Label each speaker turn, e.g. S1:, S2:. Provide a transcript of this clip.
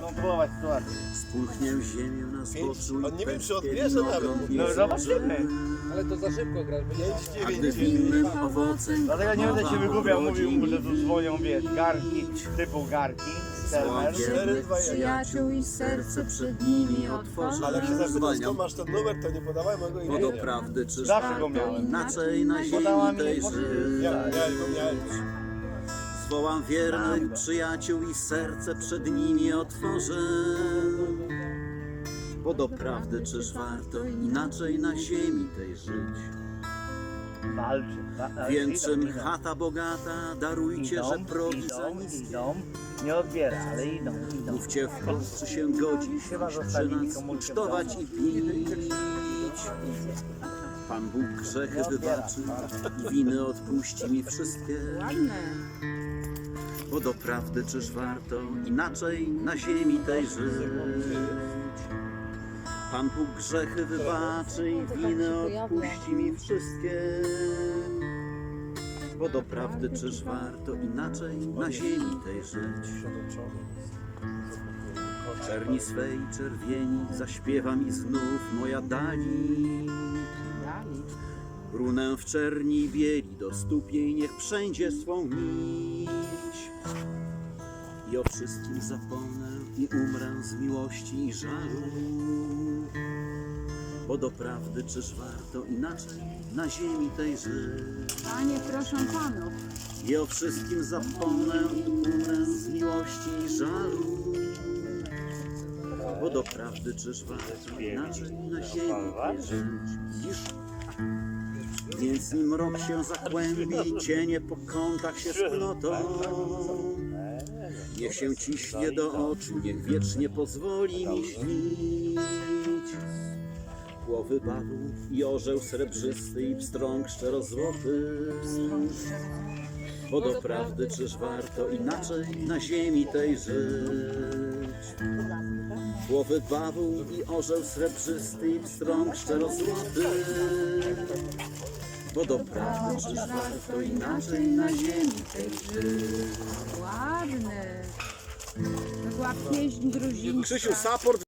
S1: kontrolować sytuację.
S2: Spulchnię ziemię na zboczu
S3: on nie wiem, czy odbierze nawet.
S1: No zobaczymy.
S4: Ale to za szybko grasz, bo nie
S3: Pięć,
S2: A gdy
S3: dziewięć,
S2: winnym
S3: dziewięć.
S2: owocem
S1: Dlatego nie będę się wygubiał, mówił mu, że tu dzwonią, wiesz, garki, typu garki,
S3: jeden.
S5: Przyjaciół i serce przed nimi otworzy.
S3: Ale jak się zapytasz, skąd masz ten numer, to nie podawaj mojego
S2: Bo
S3: imienia.
S2: doprawdy czy
S1: Zawsze go miałem.
S2: Inaczej na
S1: Podała
S2: ziemi
S1: mi
S2: tej żyć.
S3: Ja, go, miałem już.
S2: Zwołam wiernych przyjaciół i serce przed nimi otworzę. Bo doprawdy czyż warto inaczej na ziemi tej żyć? Czym
S1: idą.
S2: chata bogata, darujcie,
S1: Idą,
S2: że progi za
S1: idą,
S2: niskie.
S1: idą. Nie odbiera, ale idą, idą.
S2: Mówcie wprost, czy się godzi
S1: Chyba
S2: przy
S1: zostawili w
S2: ucztować i pić. Pan Bóg grzechy wybaczy i winy odpuści mi wszystkie.
S5: Ładne.
S2: Bo doprawdy czyż warto inaczej na ziemi tej żyć? Pan Bóg grzechy wybaczy i winy odpuści mi wszystkie. Bo doprawdy czyż warto inaczej na ziemi tej żyć? Czerni swej czerwieni zaśpiewa mi znów moja dali. Runę w czerni bieli do stóp jej niech wszędzie swą nić. I o wszystkim zapomnę i umrę z miłości i żalu. Bo doprawdy czyż warto inaczej na ziemi tej żyć?
S5: Panie, proszę panów.
S2: I o wszystkim zapomnę i umrę z miłości i żalu. Bo doprawdy czyż warto inaczej na ziemi tej żyć? Widzisz? Więc nim rok się zakłębi, cienie po kątach się splotą. Niech się ciśnie do oczu, niech wiecznie pozwoli mi śnić. Głowy bawu i orzeł srebrzysty i pstrąg szczerozłoty. Bo doprawdy czyż warto inaczej na ziemi tej żyć? Głowy bawu i orzeł srebrzysty i pstrąg szczerozłoty. Bo doprawdy czyż warto inaczej na ziemi tej żyć?
S5: Ładne. To była pieśń gruzińska.
S2: Krzysiu, support